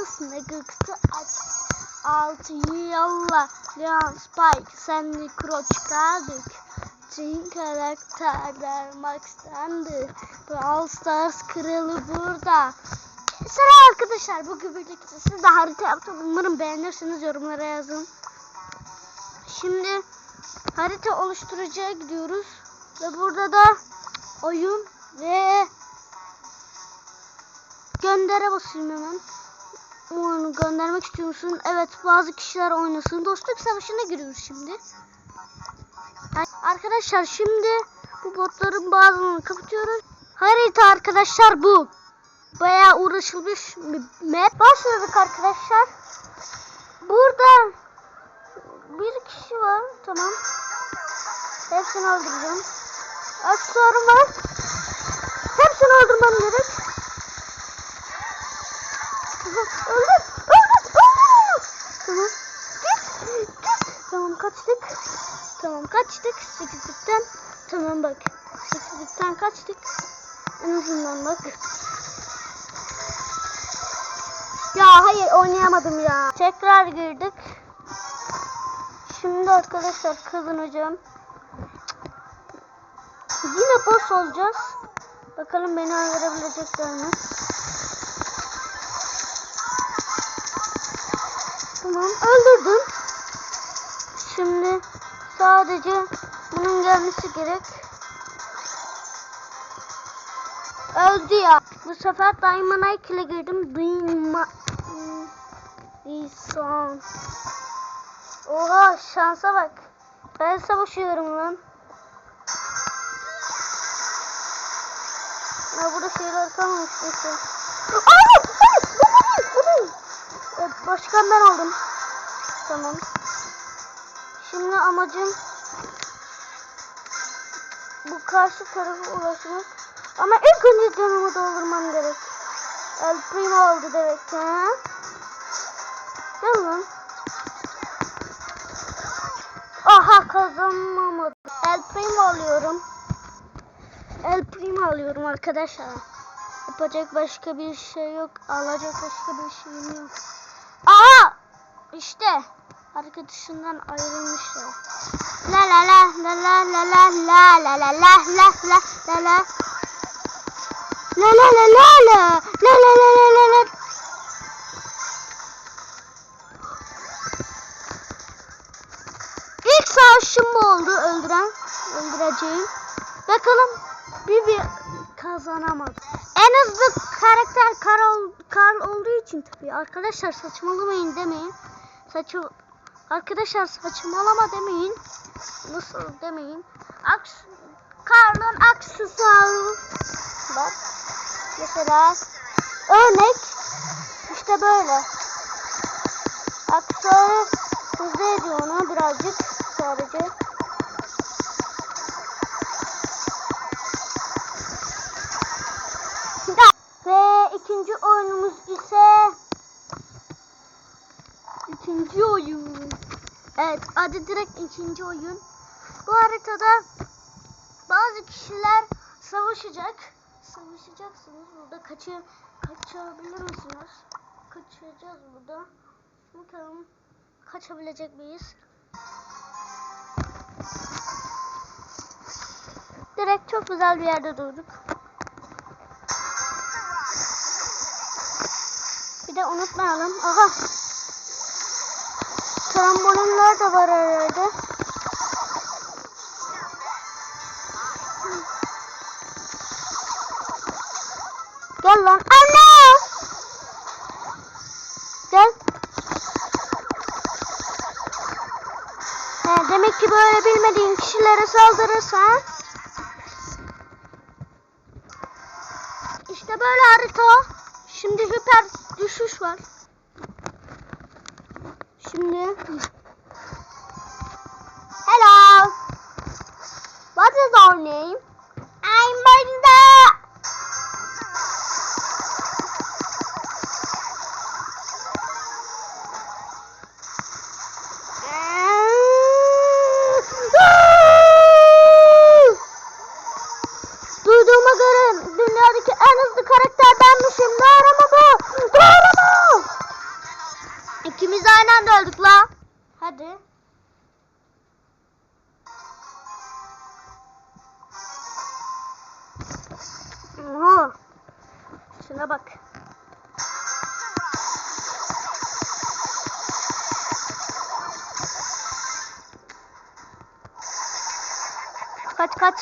Lance Nagık'tı aç. Altı yolla. Leon Spike sen Necro çıkardık. Tüm karakterler Max'tendi. Brawl Stars kralı burada. Selam arkadaşlar. Bugün birlikte siz de harita yaptım. Umarım beğenirsiniz. Yorumlara yazın. Şimdi harita oluşturucuya gidiyoruz. Ve burada da oyun ve göndere basayım hemen. Onu göndermek istiyor musun? Evet bazı kişiler oynasın. Dostluk savaşına giriyoruz şimdi. Arkadaşlar şimdi bu botların bazılarını kapatıyoruz. Harita arkadaşlar bu. Bayağı uğraşılmış bir map. Başladık arkadaşlar. Burada bir kişi var. Tamam. Hepsini öldüreceğim. Aksesuarım var. Hepsini öldürmem gerek. Tamam. Git. Git. Tamam kaçtık. Tamam kaçtık. Sekizlikten. Tamam bak. Sekizlikten kaçtık. En azından bak. Ya hayır oynayamadım ya. Tekrar girdik. Şimdi arkadaşlar kazanacağım. Yine boss olacağız. Bakalım beni öldürebilecekler mi? Tamam öldürdüm. Şimdi sadece bunun gelmesi gerek. Öldü ya. Bu sefer Diamond Ike ile girdim. Duyma... İnsan. Oha şansa bak. Ben savaşıyorum lan. Ya burada şeyler kalmamış neyse. Hayır! Hayır! Bu değil! Bu değil! Evet, başkan ben oldum. Tamam. Şimdi amacım bu karşı tarafa ulaşmak. Ama ilk önce canımı doldurmam gerek. El Primo oldu demek ki. ha? Gel lan. Aha kazanamadım. El Primo alıyorum. El Primo alıyorum arkadaşlar. Yapacak başka bir şey yok. Alacak başka bir şeyim yok. Aha! İşte arkadaşından ayrılmışlar. La la la la la la la la la la la la la la la La la la la la la la la la la la İlk savaşım bu oldu öldüren öldüreceğim. Bakalım bir bir kazanamadım. En hızlı karakter Karl, Karl olduğu için tabii. Arkadaşlar saçmalamayın demeyin. Saçı Arkadaşlar saçmalama demeyin. Nasıl demeyin. Aks Karl'ın aksesuarı. Bak. Mesela örnek işte böyle. Aksesuarı hızlı ediyor onu birazcık sadece. Oyunumuz ise ikinci oyun. Evet adı direkt ikinci oyun. Bu haritada bazı kişiler savaşacak. Savaşacaksınız. Burada kaçı kaçabilir misiniz? Kaçacağız burada. Bakalım kaçabilecek miyiz? Direkt çok güzel bir yerde durduk. Bir de unutmayalım. Aha. Trambolinler de var herhalde. Gel lan. Anne! Gel. He, demek ki böyle bilmediğin kişilere saldırırsan İşte böyle harita. Şimdi hiper düşüş var. Şimdi Hello. What is our name? I'm Belinda. Kaç kaç.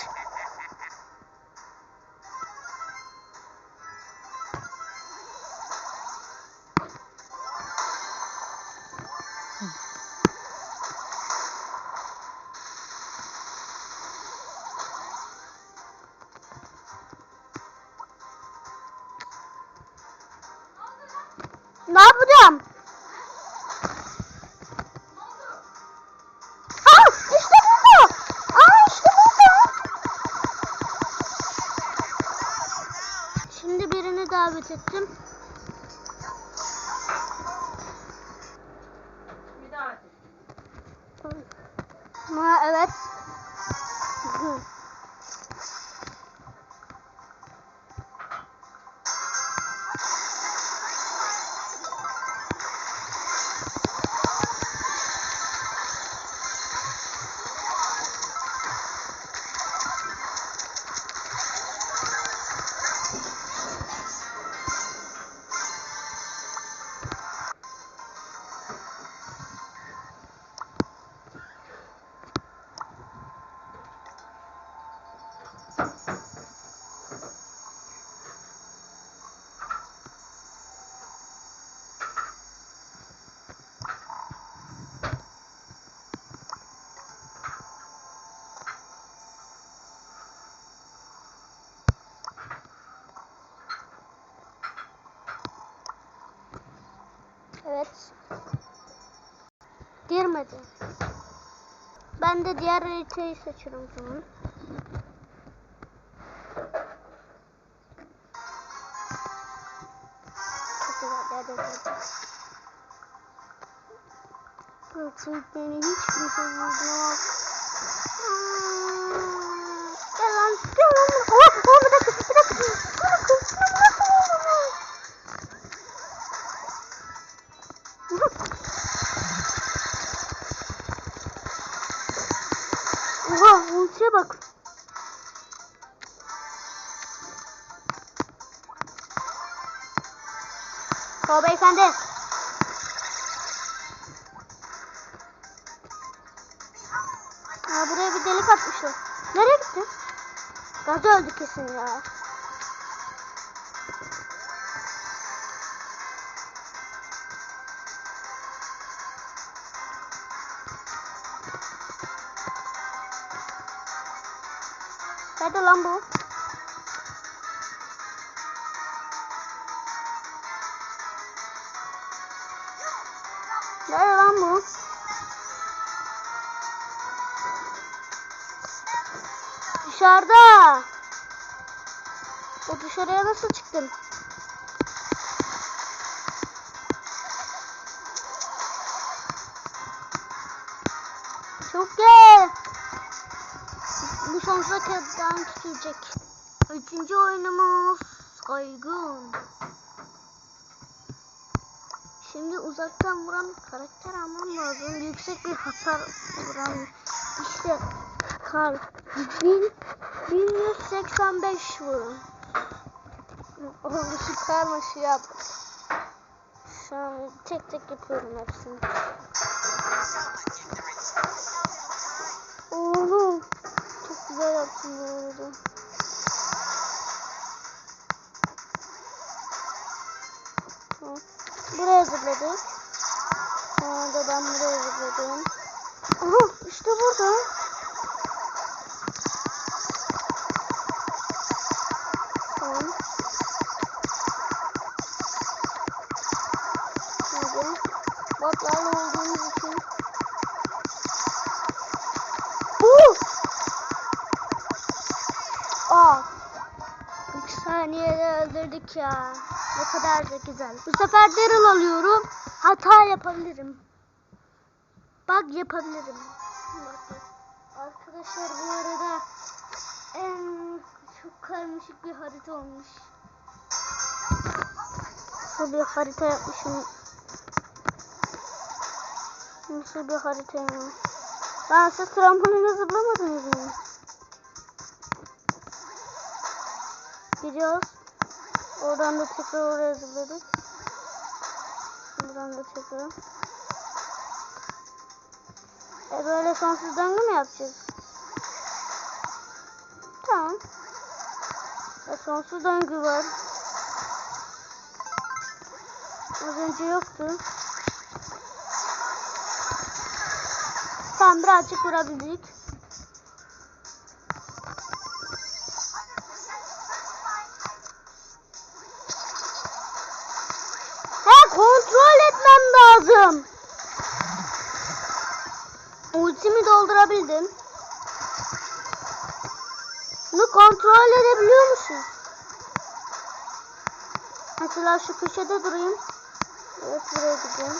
Ne yapacağım? Ha evet. Evet. Girmedi. Ben de diğer haritayı seçiyorum zaman. Artık beni hiç kimse vurmaz. Gel lan, gel lan. Oh, oh, atmışlar. Nereye gitti? Gaz öldü kesin ya. Nerede lan bu? Dışarıda. O dışarıya nasıl çıktın? Çok gel. Bu sonsuza kadar tutulacak. Üçüncü oyunumuz Saygın. Şimdi uzaktan vuran karakter almam lazım. Yüksek bir hasar vuran. İşte kar. 1000 1185 vurun. Oğlum şu karmaşı yap. Şu an tek tek yapıyorum hepsini. Oğlum çok güzel yaptın bu arada. Buraya zıpladık. Sonra da ben buraya zıpladım. Aha işte burada. Öldürdük ya. Ne kadar da güzel. Bu sefer Daryl alıyorum. Hata yapabilirim. Bug yapabilirim. Bak, Arkadaşlar bu arada en çok karmaşık bir harita olmuş. Nasıl bir harita yapmışım. Nasıl bir haritaymış. Lan siz trampoline zıplamadınız mı? Gidiyoruz. Oradan da tekrar oraya zıpladık. Buradan da tekrar. E böyle sonsuz döngü mü yapacağız? lan. Ya sonsuz döngü var. Az önce yoktu. Tamam birazcık vurabildik. Kontrol etmem lazım. Ultimi doldurabildim. Bunu kontrol edebiliyor musun? Mesela şu köşede durayım. Evet buraya gideceğim.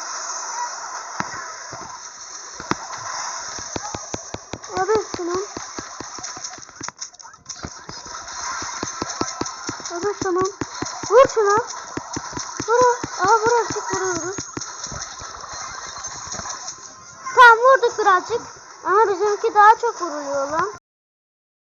Evet tamam. Evet tamam. Vur şuna. Vur. Aa birazcık vuruyoruz. Tamam vurduk birazcık. Ama bizimki daha çok vuruluyor lan.